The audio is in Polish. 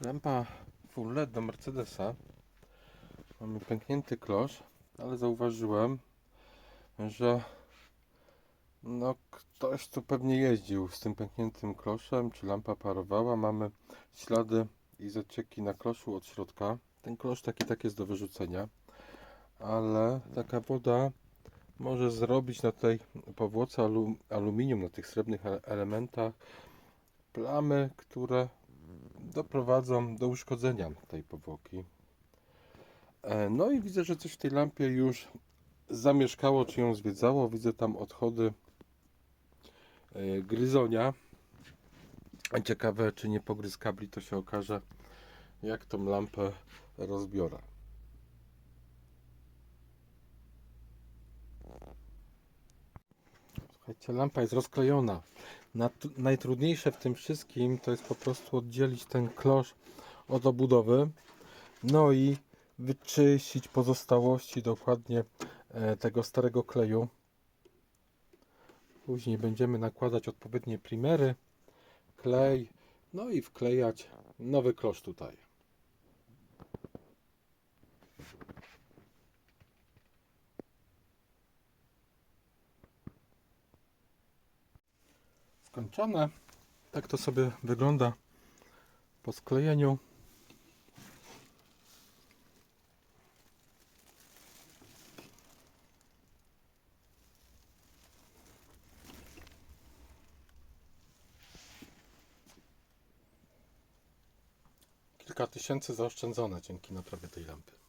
Lampa full LED do Mercedesa. Mamy pęknięty klosz, ale zauważyłem, że no ktoś tu pewnie jeździł z tym pękniętym kloszem, czy lampa parowała. Mamy ślady i zacieki na kloszu od środka. Ten klosz taki tak jest do wyrzucenia, ale taka woda może zrobić na tej powłoce alu, aluminium, na tych srebrnych ele- elementach plamy, które doprowadzą do uszkodzenia tej powłoki. E, No i widzę, że coś w tej lampie już zamieszkało, czy ją zwiedzało. Widzę tam odchody e, gryzonia. Ciekawe, czy nie pogryz kabli, to się okaże, jak tą lampę rozbiorę. Słuchajcie, lampa jest rozklejona. Najtrudniejsze w tym wszystkim to jest po prostu oddzielić ten klosz od obudowy. No i wyczyścić pozostałości dokładnie e, tego starego kleju. Później będziemy nakładać odpowiednie primery, klej, no i wklejać nowy klosz tutaj. Skończone. Tak to sobie wygląda po sklejeniu. Kilka tysięcy zaoszczędzone dzięki naprawie tej lampy.